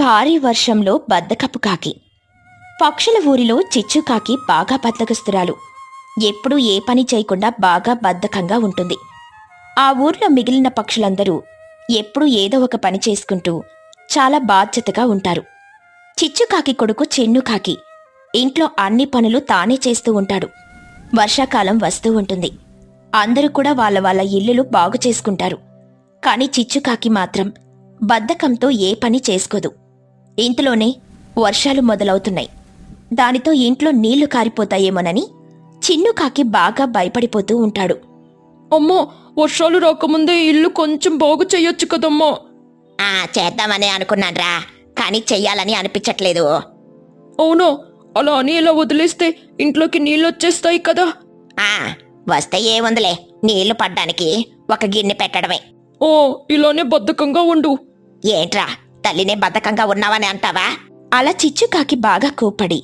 భారీ వర్షంలో బద్దకపు కాకి. పక్షుల ఊరిలో చిచ్చుకాకి బాగా బద్దకస్తురాలు. ఎప్పుడూ ఏ పని చేయకుండా బాగా బద్ధకంగా ఉంటుంది. ఆ ఊర్లో మిగిలిన పక్షులందరూ ఎప్పుడూ ఏదో ఒక పని చేసుకుంటూ చాలా బాధ్యతగా ఉంటారు. చిచ్చుకాకి కొడుకు చెన్నుకాకి ఇంట్లో అన్ని పనులు తానే చేస్తూ ఉంటాడు. వర్షాకాలం వస్తూ ఉంటుంది. అందరూ కూడా వాళ్ళ వాళ్ళ ఇల్లులు బాగు చేసుకుంటారు. కాని చిచ్చుకాకి మాత్రం బద్ధకంతో ఏ పని చేసుకోదు. ఇంతలోనే వర్షాలు మొదలవుతున్నాయి. దానితో ఇంట్లో నీళ్ళు కారిపోతాయేమోనని చిన్నుకాకి బాగా భయపడిపోతూ ఉంటాడు. అమ్మో వర్షాలు రాకముందే ఇల్లు కొంచెం బాగు చెయ్యొచ్చు కదమ్మా. ఆ చేద్దామని అనుకున్నాన్రా కానీ చెయ్యాలని అనిపించట్లేదు. అవునా అలా అని ఇలా వదిలేస్తే ఇంట్లోకి నీళ్ళు వచ్చేస్తాయి కదా. ఆ వస్తే ఏముందిలే నీళ్ళు పడ్డానికి ఒక గిన్నె పెట్టడమే. ఓ ఇలానే బద్ధకంగా ఉండు. ఏంట్రా తల్లినే బద్ధకంగా ఉన్నావని అంటావా? అలా చిచ్చుకాకి బాగా కోప్పడి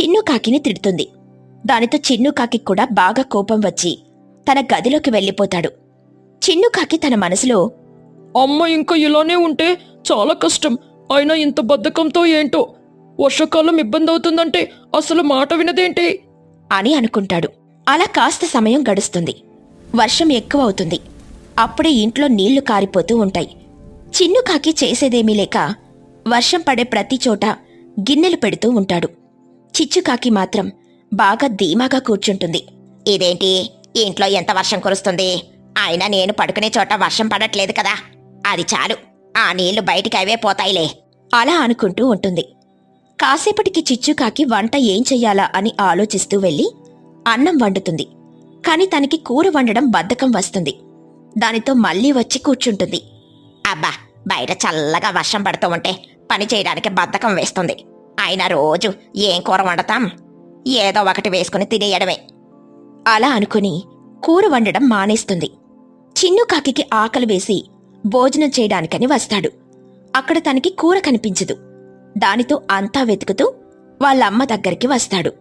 చిన్నుకాకిని తిడుతుంది. దానితో చిన్నుకాకి కూడా బాగా కోపం వచ్చి తన గదిలోకి వెళ్ళిపోతాడు. చిన్నుకాకి తన మనసులో అమ్మ ఇంకా ఇలానే ఉంటే చాలా కష్టం. అయినా ఇంత బద్ధకంతో ఏంటో? వర్షాకాలం ఇబ్బంది అవుతుందంటే అసలు మాట వినదేంటి? అని అనుకుంటాడు. అలా కాస్త సమయం గడుస్తుంది. వర్షం ఎక్కువ అవుతుంది అప్పుడే ఇంట్లో నీళ్ళు కారిపోతూ ఉంటాయి. చిన్నుకాకి చేసేదేమీ లేక వర్షం పడే ప్రతి చోట గిన్నెలు పెడుతూ ఉంటాడు. చిచ్చుకాకి మాత్రం బాగా ధీమాగా కూర్చుంటుంది. ఇదేంటి? ఇంట్లో ఎంత వర్షం కురుస్తుంది? అయినా నేను పడుకునే చోట వర్షం పడట్లేదు కదా. అది చాలు. ఆ నీళ్ళు బయటికి అవే పోతాయిలే. అలా అనుకుంటూ ఉంటుంది. కాసేపటికి చిచ్చుకాకి వంట ఏం చెయ్యాలా అని ఆలోచిస్తూ వెళ్ళి అన్నం వండుతుంది. కాని తనకి కూర వండడం బద్ధకం వస్తుంది. దానితో మళ్ళీ వచ్చి కూర్చుంటుంది. అబ్బా! బయట చల్లగా వర్షం పడుతూ ఉంటే పని చేయడానికి బద్ధకం వేస్తుంది. అయినా రోజు ఏం కూర వండుతాం? ఏదో ఒకటి వేసుకుని తినేయడమే. అలా అనుకుని కూర వండడం మానేస్తుంది. చిన్నుకాకి ఆకలి వేసి భోజనం చేయడానికని వస్తాడు. అక్కడ తనకి కూర కనిపించదు. దానితో అంతా వెతుకుతూ వాళ్ళమ్మ దగ్గరికి వస్తాడు.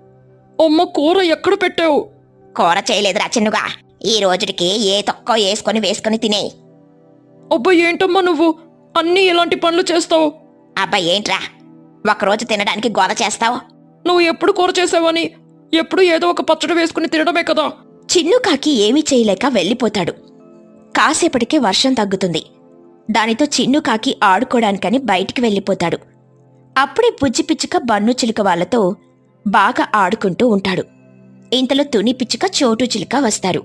అమ్మ కూర ఎక్కడ పెట్టావు? కూర చేయలేదురా చిన్నుగా. ఈ రోజుకి ఏ తొక్కో వేసుకొని వేసుకుని తినేయి అబ్బా ఏంటమ్మా నువ్వు? అన్నీ ఇలాంటి పనులు చేస్తావు. అబ్బా ఏంట్రా? ఒకరోజు తినడానికి గోల చేస్తావు? నువ్వు ఎప్పుడు కూర చేసావని ఎప్పుడు ఏదో ఒక పచ్చడి వేసుకుని తినడమే కదా. చిన్నుకాకి ఏమీ చేయలేక వెళ్ళిపోతాడు. కాసేపటికి వర్షం తగ్గుతుంది. దానితో చిన్నుకాకి ఆడుకోవడానికని బయటికి వెళ్ళిపోతాడు. అప్పుడే బుజ్జి పిచ్చుక బన్ను చిలుక వాళ్ళతో బాగా ఆడుకుంటూ ఉంటాడు. ఇంతలో తుని పిచ్చుక చోటు చిలుక వస్తారు.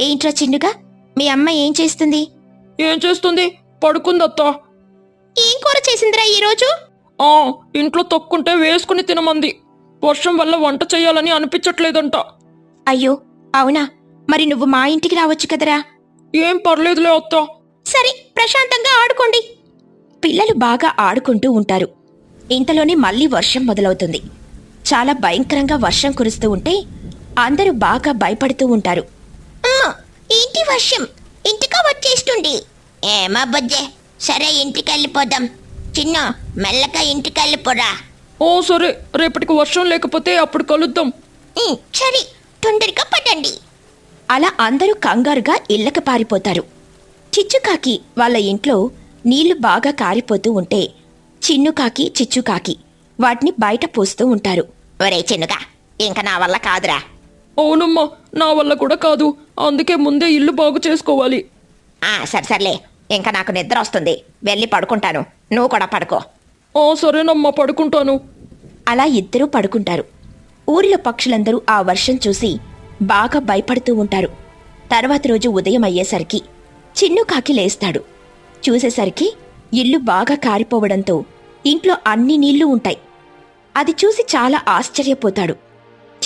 ఏంట్రా చిన్నుగా మీ అమ్మ ఏం చేస్తుంది? ఏం చేస్తుంది? పడుకుందత్తా. ఏం కూర చేసిందిరా ఈరోజు? ఆ ఇంట్లో తొక్కుంటే వేసుకుని తినమంది. వర్షం వల్ల వంట చేయాలని అనిపించట్లేదంట. అయ్యో అవునా? మరి నువ్వు మా ఇంటికి రావచ్చు కదరా? ఏం పర్లేదులే అత్తా. సరే ప్రశాంతంగా ఆడుకోండి. పిల్లలు బాగా ఆడుకుంటూ ఉంటారు. ఇంతలోనే మళ్ళీ వర్షం మొదలవుతుంది. చాలా భయంకరంగా వర్షం కురుస్తూ ఉంటే అందరూ బాగా భయపడుతూ ఉంటారు. ఇంటి వర్షం? ఇంటికా వచ్చేస్తుంది. ఏమా బొజ్జే సరే ఇంటికి వెళ్ళిపోదాం చిన్న మెల్లగా ఇంటికి వెళ్ళిపోరా ఓ సరే రేపటికి వర్షం లేకపోతే అప్పుడు కలుద్దాం. ఉమ్, సరే తొందరగా పడండి అలా అందరూ కంగారుగా ఇళ్ళకి పారిపోతారు. చిచ్చుకాకి వాళ్ళ ఇంట్లో నీళ్ళు బాగా కారిపోతూ ఉంటే చిన్నుకాకి చిచ్చుకాకి వాటిని బయట పోస్తూ ఉంటారు. ఒరే చిన్నుగా ఇంకా నా వల్ల కాదురా. అవునమ్మా నా వల్ల కూడా కాదు. అందుకే ముందే ఇల్లు బాగు చేసుకోవాలి. ఆ సరే సర్లే. ఇంకా నాకు నిద్ర వస్తుంది. వెళ్ళి పడుకుంటాను. నువ్వు కూడా పడుకో. ఆ సరేనమ్మా పడుకుంటాను. అలా ఇద్దరూ పడుకుంటారు. ఊరిలో పక్షులందరూ ఆ వర్షం చూసి బాగా భయపడుతూ ఉంటారు. తర్వాత రోజు ఉదయం అయ్యేసరికి చిన్నుకాకి లేస్తాడు. చూసేసరికి ఇల్లు బాగా కారిపోవడంతో ఇంట్లో అన్ని నీళ్ళు ఉంటాయి. అది చూసి చాలా ఆశ్చర్యపోతాడు.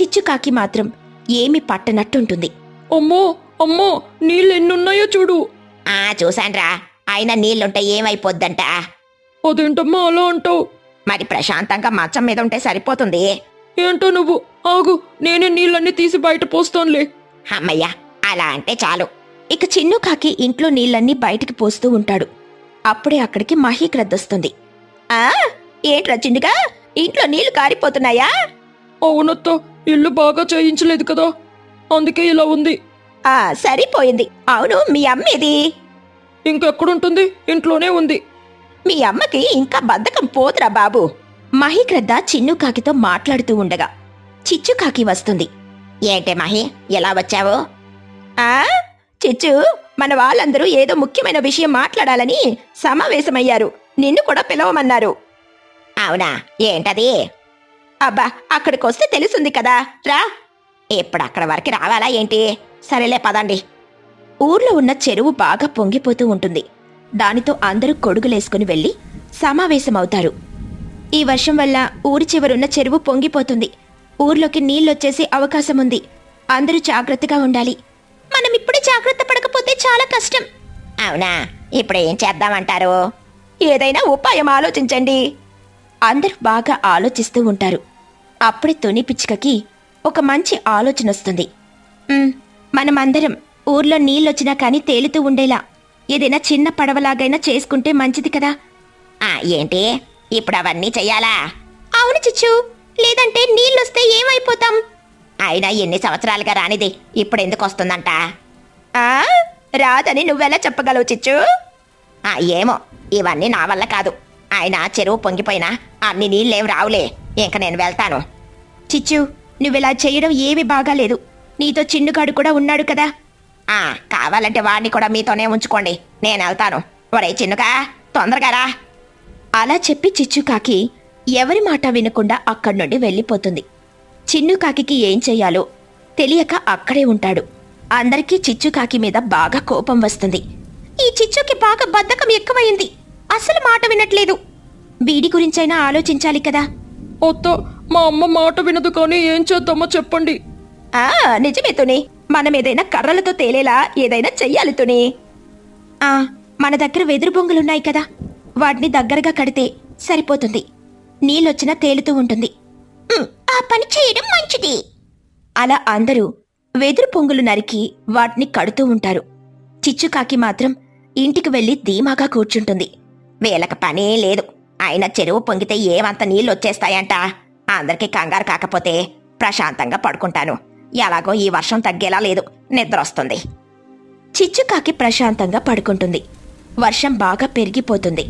చిచ్చుకాకి మాత్రం ఏమీ పట్టనట్టుంటుంది. అమ్మో అమ్మో నీళ్ళు ఎన్నున్నాయో చూడు. ఆ చూశాన్రా. అయినా నీళ్ళుంటే ఏమైపోద్దంట? అదేంటమ్మా అలా అంటావు? మరి ప్రశాంతంగా మంచం మీద ఉంటే సరిపోతుంది. ఏంటో నువ్వు? ఆగు నేనే నీళ్ళన్నీ తీసి బయట పోస్తానులే. అమ్మయ్య అలా అంటే చాలు. ఇక చిన్నుకాకి ఇంట్లో నీళ్ళన్నీ బయటికి పోస్తూ ఉంటాడు. అప్పుడే అక్కడికి మహీక్రద్దొస్తుంది ఆ ఏంట్రా చిన్నుగా? ఇంట్లో నీళ్ళు కారిపోతున్నాయా? అవునత్త ఇల్లు బాగా చేయించలేదు కదా. అందుకే ఇలా ఉంది. ఆ సరిపోయింది. అవును మీ అమ్మేది ఇంకెక్కడుంటుంది? ఇంట్లోనే ఉంది. మీ అమ్మకి ఇంకా బద్ధకం పోదురా బాబు. మహిగ్రద్ద చిన్నుకాకితో మాట్లాడుతూ ఉండగా చిచ్చుకాకి వస్తుంది. ఏంటే మహి ఎలా వచ్చావు? ఆ? చిచ్చు మన వాళ్ళందరూ ఏదో ముఖ్యమైన విషయం మాట్లాడాలని సమావేశమయ్యారు. నిన్ను కూడా పిలవమన్నారు. అవునా? ఏంటది? అబ్బా అక్కడికొస్తే తెలుసుంది కదా. రా. ఇప్పుడు అక్కడ వరకు రావాలా ఏంటి? సరేలే పదండి. ఊర్లో ఉన్న చెరువు బాగా పొంగిపోతూ ఉంటుంది. దానితో అందరూ కొడుగులేసుకుని వెళ్ళి సమావేశమవుతారు. ఈ వర్షం వల్ల ఊరి చివరున్న చెరువు పొంగిపోతుంది. ఊర్లోకి నీళ్ళొచ్చేసే అవకాశం ఉంది అందరూ జాగ్రత్తగా ఉండాలి. మనం ఇప్పుడే జాగ్రత్త పడకపోతే చాలా కష్టం. అవునా? ఇప్పుడు ఏం చేద్దామంటారు? ఏదైనా ఉపాయం ఆలోచించండి. అందరూ బాగా ఆలోచిస్తూ ఉంటారు. అప్పుడే తుని పిచ్చుకకి ఒక మంచి ఆలోచన వస్తుంది మనమందరం ఊర్లో నీళ్ళొచ్చినా కానీ తేలుతూ ఉండేలా. ఏదైనా చిన్న పడవలాగైనా చేసుకుంటే మంచిది కదా. ఆ ఏంటి? ఇప్పుడు అవన్నీ చెయ్యాలా? అవును చిచ్చు. లేదంటే నీళ్ళొస్తే ఏమైపోతాం? అయినా ఎన్ని సంవత్సరాలుగా రానిది. ఇప్పుడు ఎందుకు వస్తుందంట ఆ రాదని నువ్వెలా చెప్పగలవు చిచ్చు? ఆ ఏమో. ఇవన్నీ నా వల్ల కాదు. ఆయన చెరువు పొంగిపోయినా అన్ని నీళ్ళేం రావులే. ఇంక నేను వెళ్తాను. చిచ్చు నువ్విలా చేయడం ఏమీ బాగాలేదు. నీతో చిన్నుగాడు కూడా ఉన్నాడు కదా. ఆ కావాలంటే వాడిని కూడా మీతోనే ఉంచుకోండి. నేను వెళ్తాను. ఒరే చిన్నుగా తొందరగా రా. అలా చెప్పి చిచ్చుకాకి ఎవరి మాట వినకుండా అక్కడి నుండి వెళ్ళిపోతుంది. చిన్నుకాకి ఏం చెయ్యాలో తెలియక అక్కడే ఉంటాడు. అందరికీ చిచ్చుకాకి మీద బాగా కోపం వస్తుంది. ఈ చిచ్చుకి బాగా బద్ధకం ఎక్కువైంది. అసలు మాట వినట్లేదు. వీడి గురించైనా ఆలోచించాలి కదా. అత్త మా అమ్మ మాట వినదు కానీ ఏం చేద్దామో చెప్పండి. ఆ నిజమే తుని. మనం ఏదైనా కర్రలతో తేలేలా ఏదైనా చెయ్యాలి తుని. ఆ మన దగ్గర వెదురు బొంగులున్నాయి కదా. వాటిని దగ్గరగా కడితే సరిపోతుంది. నీళ్ళొచ్చినా తేలుతూ ఉంటుంది. ఆ పని చేయడం మంచిది. అలా అందరూ వెదురు పొంగులు నరికి వాటిని కడుతూ ఉంటారు. చిచ్చుకాకి మాత్రం ఇంటికి వెళ్ళి ధీమాగా కూర్చుంటుంది. వీళ్ళకి పనే లేదు. ఆయన చెరువు పొంగితే ఏమంత నీళ్ళు వచ్చేస్తాయంట అందరికీ కంగారు కాకపోతే ప్రశాంతంగా పడుకుంటాను. ఎలాగో ఈ వర్షం తగ్గేలా లేదు. నిద్ర వస్తుంది చిచ్చుకాకి ప్రశాంతంగా పడుకుంటుంది. వర్షం బాగా పెరిగిపోతుంది.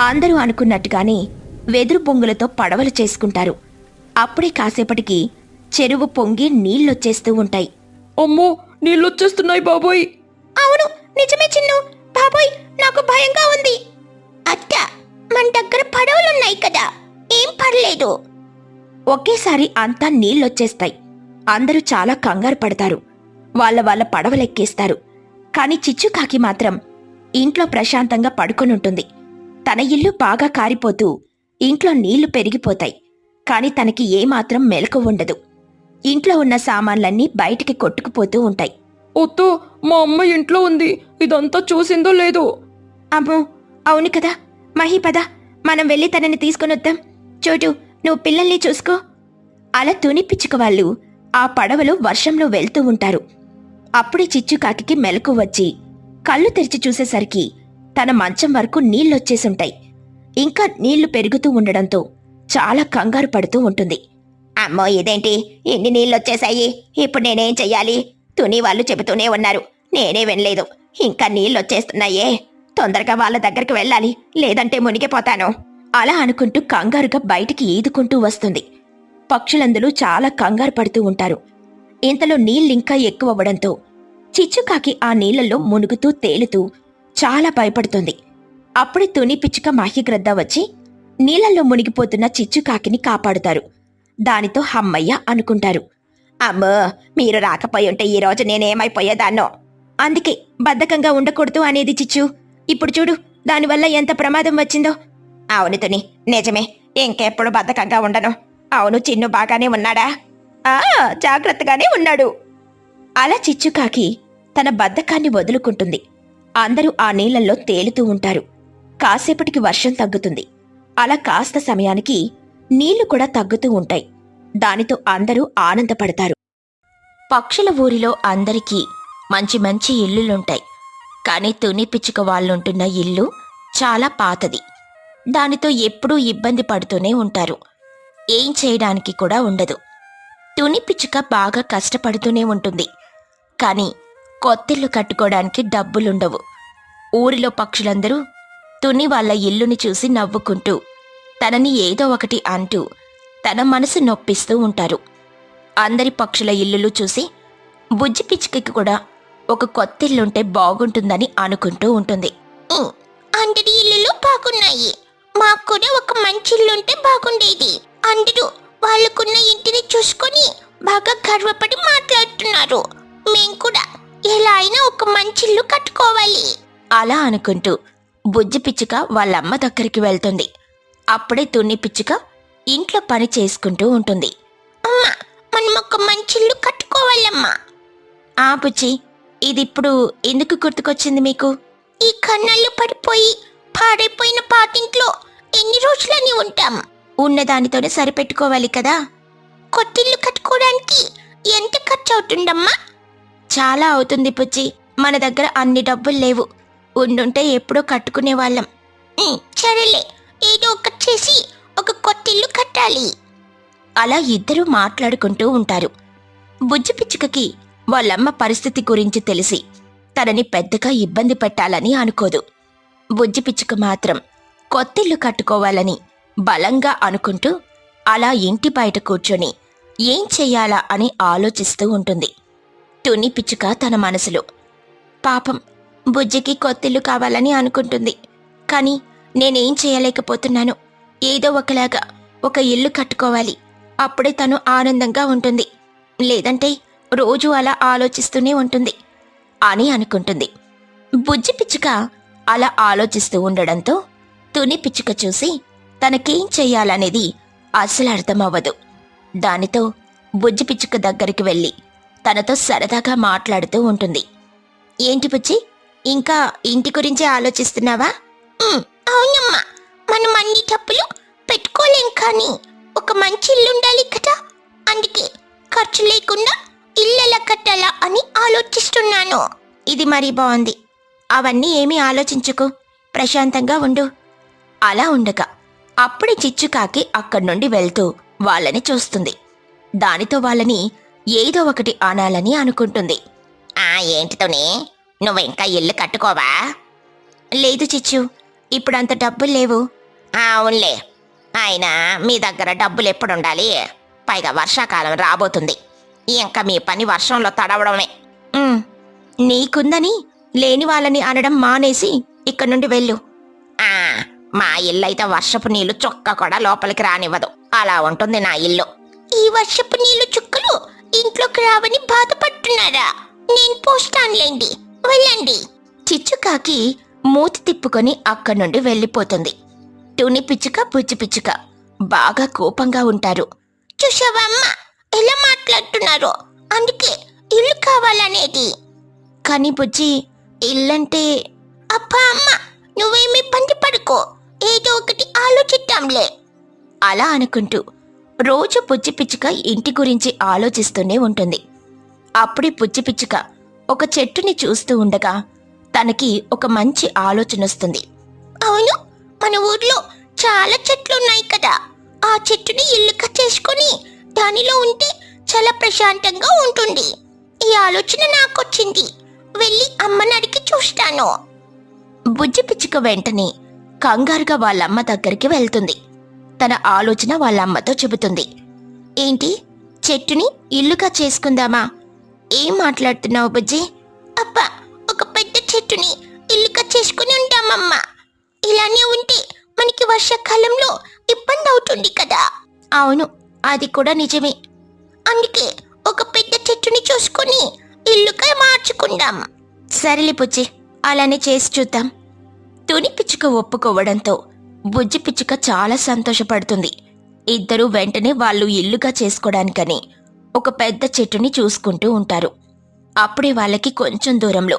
అందరూ అనుకున్నట్టుగానే వెదురు పొంగులతో పడవలు చేసుకుంటారు. అప్పుడే కాసేపటికి చెరువు పొంగి నీళ్ళొచ్చేస్తూ ఉంటాయి. అమ్మో నీళ్ళొచ్చేస్తున్నాయి బాబోయ్. అవును నిజమే చిన్ను. బాబోయ్ నాకు భయంగా ఉంది. అత్త మన దగ్గర పడవలున్నాయి కదా. ఏం పర్లేదు ఒకేసారి అంతా నీళ్ళొచ్చేస్తాయి. అందరూ చాలా కంగారు పడతారు. వాళ్ళ వాళ్ళ పడవలెక్కేస్తారు. కాని చిచ్చుకాకి మాత్రం ఇంట్లో ప్రశాంతంగా పడుకొనుంటుంది. తన ఇల్లు బాగా కారిపోతూ ఇంట్లో నీళ్ళు పెరిగిపోతాయి. కాని తనకి ఏమాత్రం మెలకు ఉండదు. ఇంట్లో ఉన్న సామాన్లన్నీ బయటికి కొట్టుకుపోతూ ఉంటాయి. ఒత్తు మా అమ్మ ఇంట్లో ఉంది. ఇదంతా చూసిందో లేదో. అమ్మో అవును కదా. మహీపద మనం వెళ్ళి తనని తీసుకొనొద్దాం. చోటు నువ్వు పిల్లల్ని చూసుకో. అలా తుని పిచ్చుక వాళ్ళు ఆ పడవలు వర్షంలో వెళ్తూ ఉంటారు. అప్పుడే చిచ్చుకాకి మెలకు వచ్చి కళ్ళు తెరిచి చూసేసరికి తన మంచం వరకు నీళ్ళొచ్చేసుంటాయి. ఇంకా నీళ్ళు పెరుగుతూ ఉండడంతో చాలా కంగారు పడుతూ ఉంటుంది. అమ్మో ఇదేంటి? ఎన్ని నీళ్ళు వచ్చేసాయి ఇప్పుడు నేనేం చెయ్యాలి? తుని వాళ్ళు చెబుతూనే ఉన్నారు. నేనే వినలేదు. ఇంకా నీళ్ళు వచ్చేస్తున్నాయే తొందరగా వాళ్ళ దగ్గరికి వెళ్ళాలి. లేదంటే మునిగిపోతాను. అలా అనుకుంటూ కంగారుగా బయటికి ఈదుకుంటూ వస్తుంది. పక్షులందరూ చాలా కంగారు పడుతూ ఉంటారు. ఇంతలో నీళ్ళింకా ఎక్కువవ్వడంతో చిచ్చుకాకి ఆ నీళ్ళలో మునుగుతూ తేలుతూ చాలా భయపడుతుంది. అప్పుడే తుని పిచ్చుక మాహిగ్రద్ద వచ్చి నీళ్ళలో మునిగిపోతున్న చిచ్చుకాకిని కాపాడుతారు. దానితో హమ్మయ్య అనుకుంటారు. అమ్మో మీరు రాకపోయి ఉంటే ఈ రోజు నేనేమైపోయేదాన్నో? అందుకే బద్ధకంగా ఉండకూడదు అనేది చిచ్చు. ఇప్పుడు చూడు దానివల్ల ఎంత ప్రమాదం వచ్చిందో. అవును తుని నిజమే. ఇంకెప్పుడు బద్ధకంగా ఉండను. అవును చిన్ను బాగానే ఉన్నాడా? ఆ జాగ్రత్తగానే ఉన్నాడు. అలా చిచ్చుకాకి తన బద్ధకాన్ని వదులుకుంటుంది. అందరూ ఆ నీళ్ళలో తేలుతూ ఉంటారు. కాసేపటికి వర్షం తగ్గుతుంది. అలా కాస్త సమయానికి నీళ్ళు కూడా తగ్గుతూ ఉంటాయి. దానితో అందరూ ఆనందపడతారు. పక్షుల ఊరిలో అందరికీ మంచి మంచి ఇల్లులుంటాయి. కానీ తుని పిచ్చుక వాళ్ళుంటున్న ఇల్లు చాలా పాతది. దానితో ఎప్పుడూ ఇబ్బంది పడుతూనే ఉంటారు. ఏం చేయడానికి కూడా ఉండదు. తుని పిచ్చుక బాగా కష్టపడుతూనే ఉంటుంది. కానీ కొత్తిల్లు కట్టుకోవడానికి డబ్బులుండవు. ఊరిలో పక్షులందరూ తుని వాళ్ళ ఇల్లుని చూసి నవ్వుకుంటూ తనని ఏదో ఒకటి అంటూ తన మనసు నొప్పిస్తూ ఉంటారు. అందరి పక్షుల ఇల్లులు చూసి బుజ్జి పిచ్చుకకి కూడా ఒక కొత్తిల్లుంటే బాగుంటుందని అనుకుంటూ ఉంటుంది. అందరి ఇల్లులు బాగున్నాయి. మాకు కూడా ఒక మంచి ఇల్లుంటే బాగుండేది. అందరూ వాళ్ళకున్న ఇంటిని చూసుకొని బాగా గర్వపడి మాట్లాడుతున్నారు. మేం కూడా ఎలా అయినా ఒక మంచి ఇల్లు కట్టుకోవాలి. అలా అనుకుంటూ బుజ్జి పిచ్చుక వాళ్ళమ్మ దగ్గరికి వెళ్తుంది. అప్పుడే తున్ని పిచ్చుక ఇంట్లో పని చేసుకుంటూ ఉంటుంది. అమ్మా మనం ఒక మంచి ఇల్లు కట్టుకోవాలమ్మా. ఆ బుజ్జి ఇది ఇప్పుడు ఎందుకు గుర్తుకొచ్చింది మీకు? ఈ కన్నాళ్ళు పడిపోయి పాడైపోయిన పాతింట్లో ఎన్ని రోజులని ఉంటాం? ఉన్నదానితోనే సరిపెట్టుకోవాలి కదా. కొత్తిల్లు కట్టుకోవడానికి ఎంత ఖర్చు అవుతుందమ్మా చాలా అవుతుంది పుచ్చి మన దగ్గర అన్ని డబ్బులు లేవు. ఉండుంటే ఎప్పుడో కట్టుకునే వాళ్ళం సరేలే. ఏదో ఒకటి చేసి ఒక కొత్తిల్లు కట్టాలి. అలా ఇద్దరూ మాట్లాడుకుంటూ ఉంటారు. బుజ్జి పిచ్చుకకి వాళ్ళమ్మ పరిస్థితి గురించి తెలిసి తనని పెద్దగా ఇబ్బంది పెట్టాలని అనుకోదు. బుజ్జి పిచ్చుక మాత్రం కొత్తిల్లు కట్టుకోవాలని బలంగా అనుకుంటూ అలా ఇంటి బయట కూర్చొని ఏం చెయ్యాలా అని ఆలోచిస్తూ ఉంటుంది. తుని పిచ్చుక తన మనసులో. పాపం బుజ్జికి కొత్తిల్లు కావాలని అనుకుంటుంది. కానీ నేనేం చేయలేకపోతున్నాను ఏదో ఒకలాగా ఒక ఇల్లు కట్టుకోవాలి. అప్పుడే తను ఆనందంగా ఉంటుంది. లేదంటే రోజు అలా ఆలోచిస్తూనే ఉంటుంది అని అనుకుంటుంది. బుజ్జి పిచ్చుక అలా ఆలోచిస్తూ ఉండడంతో తుని పిచ్చుక చూసి తనకేం చెయ్యాలనేది అసలు అర్థమవ్వదు. దానితో బుజ్జి పిచ్చుక దగ్గరికి వెళ్ళి తనతో సరదాగా మాట్లాడుతూ ఉంటుంది. ఏంటి బుజ్జి? ఇంకా ఇంటి గురించి ఆలోచిస్తున్నావా? అవునమ్మా. మనం అన్ని డబ్బులు పెట్టుకోలేం కానీ ఒక మంచి ఇల్లు ఉండాలి కదా. అందుకే ఖర్చు లేకుండా ఇల్లు ఎలా కట్టాలా అని ఆలోచిస్తున్నాను. ఇది మరీ బాగుంది. అవన్నీ ఏమీ ఆలోచించుకు. ప్రశాంతంగా ఉండు. అలా ఉండగా అప్పుడే చిచ్చుకాకి అక్కడి నుండి వెళ్తూ వాళ్ళని చూస్తుంది. దానితో వాళ్ళని ఏదో ఒకటి అనాలని అనుకుంటుంది. ఆ ఏంటితోనే నువ్వు ఇంకా ఇల్లు కట్టుకోవా? లేదు చిచ్చు ఇప్పుడంత డబ్బులు లేవు. అవునులే. అయినా మీ దగ్గర డబ్బులు ఎప్పుడు ఉండాలి పైగా వర్షాకాలం రాబోతుంది. ఇంకా మీ పని వర్షంలో తడవడమే. నీకుందని లేని వాళ్ళని అనడం మానేసి ఇక్కడి నుండి వెళ్ళు. ఆ మా ఇల్లు అయితే వర్షపు నీళ్ళు చుక్క కూడా లోపలికి రానివ్వదు. అలా ఉంటుంది నా ఇల్లు. ఈ వర్షపు నీళ్ళు చుక్కలు ఇంట్లోకి రావని బాధపడుతున్నారా? నేను పోస్తానులేండి. వెళ్ళండి. చిచ్చుకాకి మూతి తిప్పుకొని అక్కడి నుండి వెళ్ళిపోతుంది. తుని పిచ్చుక పుచ్చి పిచ్చుక బాగా కోపంగా ఉంటారు. చూసావా అమ్మ? ఎలా మాట్లాడుతున్నారు? అందుకే ఇల్లు కావాలనేది. కానీ బుజ్జి ఇల్లంటే అప్ప అమ్మ నువ్వేమీ పంది పడుకో. ఏదో ఒకటి ఆలోచిద్దాంలే. అలా అనుకుంటూ రోజు పుచ్చిపిచ్చుక ఇంటి గురించి ఆలోచిస్తూనే ఉంటుంది. అప్పుడే పుచ్చిపిచ్చుక ఒక చెట్టుని చూస్తూ ఉండగా తనకి ఒక మంచి ఆలోచన వస్తుంది. అవును మన ఊర్లో చాలా చెట్లు ఉన్నాయి కదా. ఆ చెట్టుని ఇల్లుగా చేసుకొని దానిలో ఉంటే చాలా ప్రశాంతంగా ఉంటుంది. ఈ ఆలోచన నాకొచ్చింది. వెళ్ళి అమ్మని అడిగి చూస్తాను. బుజ్జి పిచ్చుక వెంటనే కంగారుగా వాళ్ళమ్మ దగ్గరికి వెళ్తుంది. తన ఆలోచన వాళ్ళమ్మతో చెబుతుంది. ఏంటి? చెట్టుని ఇల్లుగా చేసుకుందామా? ఏం మాట్లాడుతున్నావు బుజ్జి? అబ్బా ఒక పెద్ద చెట్టుని ఇల్లుగా చేసుకుని ఉంటామమ్మా ఇలానే ఉంటే మనకి వర్షాకాలంలో ఇబ్బంది అవుతుంది కదా. అవును అది కూడా నిజమే. అందుకే ఒక పెద్ద చెట్టుని చూసుకొని ఇల్లుగా మార్చుకుందాం. సరేలే బుజ్జి అలానే చేసి చూద్దాం. తుని పిచ్చుక ఒప్పుకోవడంతో బుజ్జి పిచ్చుక చాలా సంతోషపడుతుంది. ఇద్దరూ వెంటనే వాళ్ళు ఇల్లుగా చేసుకోవడానికని ఒక పెద్ద చెట్టుని చూసుకుంటూ ఉంటారు. అప్పుడే వాళ్ళకి కొంచెం దూరంలో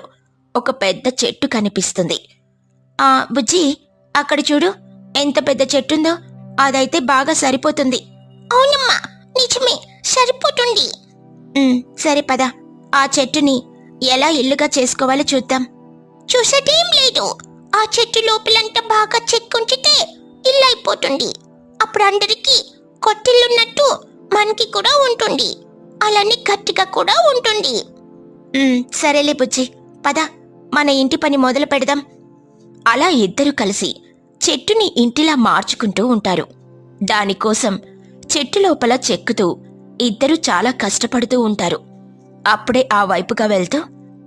ఒక పెద్ద చెట్టు కనిపిస్తుంది. ఆ బుజ్జి అక్కడ చూడు ఎంత పెద్ద చెట్టుందో అదైతే బాగా సరిపోతుంది. అవునమ్మా నిజమే సరిపోతుంది. సరే పద ఆ చెట్టుని ఎలా ఇల్లుగా చేసుకోవాలో చూద్దాం. చూసేటేం లేదు. ఆ చెట్టు లోపలంతా బాగా చెక్కుంచితే ఇల్లు అయిపోతుంది. అప్పుడు అందరికీ కొట్టిల్లున్నట్టు మనకి కూడా ఉంటుంది. అలానే గట్టిగా కూడా ఉంటుంది. సరేలే బుజ్జి. పద మన ఇంటి పని మొదలు పెడదాం. అలా ఇద్దరు కలిసి చెట్టుని ఇంటిలా మార్చుకుంటూ ఉంటారు. దానికోసం చెట్టు లోపల చెక్కుతూ ఇద్దరు చాలా కష్టపడుతూ ఉంటారు. అప్పుడే ఆ వైపుగా వెళ్తూ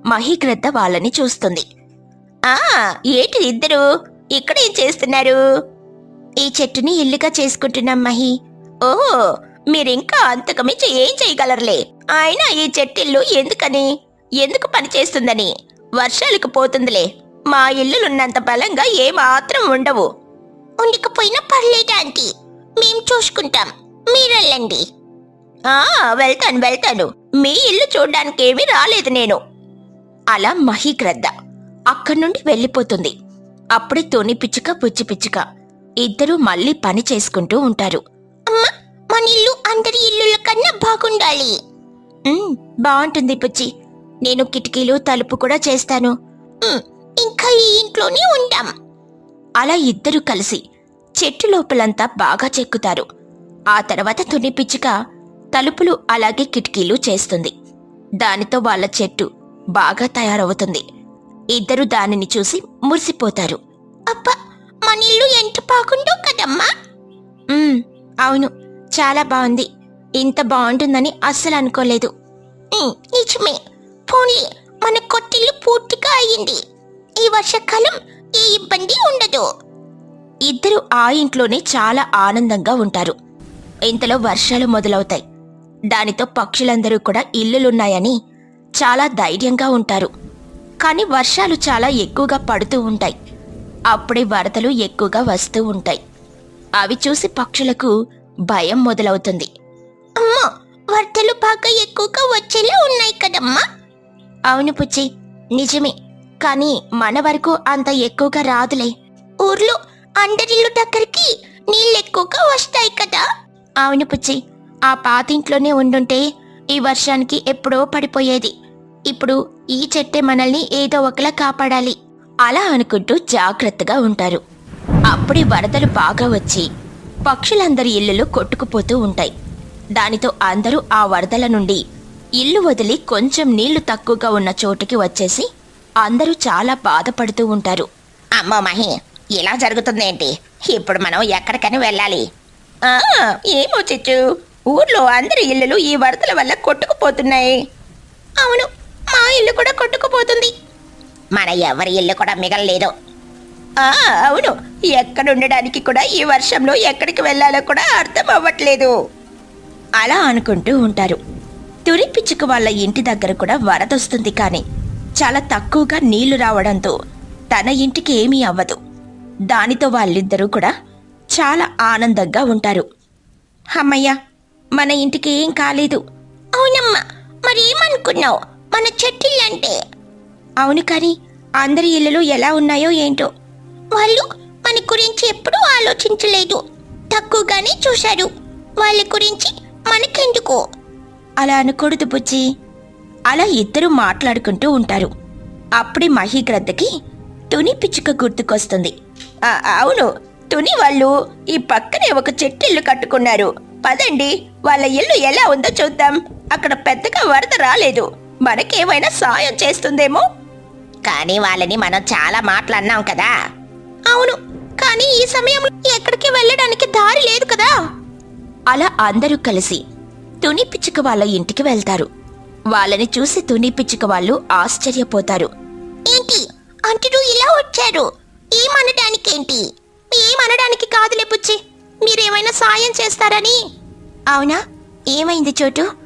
మహీగ్రద్ద వాళ్ళని చూస్తుంది. ఆ ఏంటి ఇద్దరు? ఇక్కడ ఏం చేస్తున్నారు? ఈ చెట్టుని ఇల్లుగా చేసుకుంటున్నాం మహి. ఓహో మీరింకా అంతకమించి ఏం చేయగలరులే. అయినా ఈ చెట్టిల్లు ఎందుకని? ఎందుకు పని చేస్తుందని? వర్షాలకు పోతుందిలే. మా ఇల్లులున్నంత బలంగా ఏమాత్రం ఉండవు. ఉండకపోయినా పర్లేదు ఆంటీ? మేం చూసుకుంటాం. మీరెళ్ళండి. ఆ వెళ్తాను వెళ్తాను. మీ ఇల్లు చూడ్డానికి ఏమీ రాలేదు నేను. అలా మహీగ్రద్ద అక్కడి నుండి వెళ్ళిపోతుంది. అప్పుడే తోని పిచ్చుక పుచ్చి పిచ్చుక. ఇద్దరూ మళ్ళీ పని చేసుకుంటూ ఉంటారు. అమ్మా మన ఇల్లు అందరి ఇల్లుల కన్నా బాగుండాలి. బాగుంటుంది పుచ్చి నేను కిటికీలు తలుపు కూడా చేస్తాను. ఇంకా ఈ ఇంట్లోనే ఉంటాం అలా ఇద్దరు కలిసి చెట్టు లోపలంతా బాగా చెక్కుతారు. ఆ తర్వాత తుని పిచ్చుక తలుపులు అలాగే కిటికీలు చేస్తుంది. దానితో వాళ్ళ చెట్టు బాగా తయారవుతుంది. ఇద్దరు దానిని చూసి మురిసిపోతారు. అబ్బా మన ఇల్లు ఎంత బాగుందో కదమ్మా. అవును చాలా బాగుంది. ఇంత బాగుంటుందని అస్సలు అనుకోలేదు. నిజమే. పోనీ మన కొట్టిల్లు పూర్తిగా అయ్యింది. ఈ వర్షాకాలం ఏ ఇబ్బంది ఉండదు. ఇద్దరు ఆ ఇంట్లోనే చాలా ఆనందంగా ఉంటారు. ఇంతలో వర్షాలు మొదలవుతాయి. దానితో పక్షులందరూ కూడా ఇల్లులున్నాయని చాలా ధైర్యంగా ఉంటారు. కానీ వర్షాలు చాలా ఎక్కువగా పడుతూ ఉంటాయి. అప్పుడే వరదలు ఎక్కువగా వస్తూ ఉంటాయి. అవి చూసి పక్షులకు భయం మొదలవుతుంది. అమ్మా వరదలు బాగా ఎక్కువగా వచ్చేలా ఉన్నాయి కదమ్మా. అవును పుచ్చి నిజమే. కానీ మన వరకు అంత ఎక్కువగా రాదులే. ఊర్లో అందరిల్లు దగ్గరికి నీళ్ళు ఎక్కువగా వస్తాయి కదా. అవును పుచ్చి ఆ పాతింట్లోనే ఉండుంటే ఈ వర్షానికి ఎప్పుడో పడిపోయేది. ఇప్పుడు ఈ చెట్టే మనల్ని ఏదో ఒకలా కాపాడాలి. అలా అనుకుంటూ జాగ్రత్తగా ఉంటారు. అప్పుడే వరదలు బాగా వచ్చి పక్షులందరి ఇల్లులు కొట్టుకుపోతూ ఉంటాయి. దానితో అందరూ ఆ వరదల నుండి ఇల్లు వదిలి కొంచెం నీళ్ళు తక్కువగా ఉన్న చోటుకి వచ్చేసి అందరూ చాలా బాధపడుతూ ఉంటారు. అమ్మో మహి ఇలా జరుగుతుందేంటి? ఇప్పుడు మనం ఎక్కడికని వెళ్ళాలి? ఏమో చిచ్చు ఊర్లో అందరి ఇల్లులు ఈ వరదల వల్ల కొట్టుకుపోతున్నాయి. అవును మా ఇల్లు కూడా కొట్టుకుపోతుంది. మన ఎవరి ఇల్లు కూడా మిగలలేదు. అవును. ఎక్కడ ఉండడానికి కూడా ఈ వర్షంలో ఎక్కడికి వెళ్ళాలో కూడా అర్థం అవ్వట్లేదు. అలా అనుకుంటూ ఉంటారు. తురి పిచ్చుక వాళ్ళ ఇంటి దగ్గర కూడా వరదొస్తుంది కానీ చాలా తక్కువగా నీళ్ళు రావడంతో తన ఇంటికి ఏమీ అవ్వదు. దానితో వాళ్ళిద్దరూ కూడా చాలా ఆనందంగా ఉంటారు. అమ్మయ్య మన ఇంటికి ఏం కాలేదు. అవునమ్మా మరేమనుకున్నావు? మన చెట్టిళ్ళంటే అవును కానీ అందరి ఇళ్ళు ఎలా ఉన్నాయో ఏంటో వాళ్ళు మన గురించి ఎప్పుడూ ఆలోచించలేదు. తక్కువగానే చూశారు. వాళ్ళ గురించి మనకెందుకు? అలా అనకూడదు బుజ్జి. అలా ఇద్దరు మాట్లాడుకుంటూ ఉంటారు. అప్పుడే మహిగ్రద్దకి తుని పిచ్చుక గుర్తుకొస్తుంది. అవును తుని వాళ్ళు ఈ పక్కనే ఒక చెట్టిల్లు కట్టుకున్నారు. పదండి వాళ్ళ ఇల్లు ఎలా ఉందో చూద్దాం. అక్కడ పెద్దగా వరద రాలేదు. మనకేమైనా సాయం చేస్తుందేమో? కానీ వాళ్ళని మనం చాలా మాట్లాడినాం కదా. అవును కానీ ఈ సమయంలో ఎక్కడికి వెళ్ళడానికి దారి లేదు కదా. అలా అందరూ కలిసి తుని పిచ్చుక వాళ్ళ ఇంటికి వెళ్తారు. వాళ్ళని చూసి తుని పిచ్చుక వాళ్ళు ఆశ్చర్యపోతారు. ఏంటి? అంటూ ఇలా వచ్చారు ఏమనడానికేంటి? ఏమనడానికి కాదులే పుచ్చి మీరేమైనా సాయం చేస్తారని? అవునా? ఏమైంది చోటు?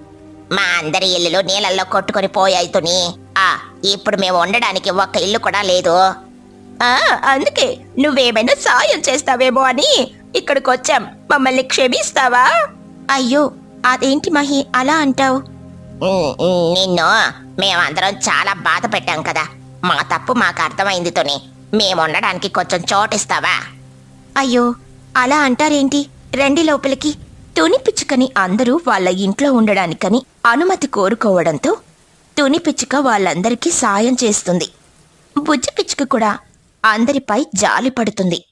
మా అందరి ఇల్లులు నీళ్ళల్లో కొట్టుకొని పోయాయి తుని. ఆ ఇప్పుడు మేము ఉండడానికి ఒక్క ఇల్లు కూడా లేదు. ఆ అందుకే నువ్వేమైనా సాయం చేస్తావేమో అని ఇక్కడికి వచ్చాం మమ్మల్ని క్షమిస్తావా? అయ్యో అదేంటి మహి అలా అంటావు? నిన్ను మేమందరం చాలా బాధ పెట్టాం కదా. మా తప్పు మాకు అర్థమైంది తుని. మేము ఉండడానికి కొంచెం చోటిస్తావా? అయ్యో అలా అంటారేంటి? రండి లోపలికి. తుని పిచ్చుకని అందరూ వాళ్ళ ఇంట్లో ఉండడానికని అనుమతి కోరుకోవడంతో తుని పిచ్చుక వాళ్ళందరికీ సాయం చేస్తుంది. బుజ్జి పిచ్చుక కూడా అందరిపై జాలి పడుతుంది.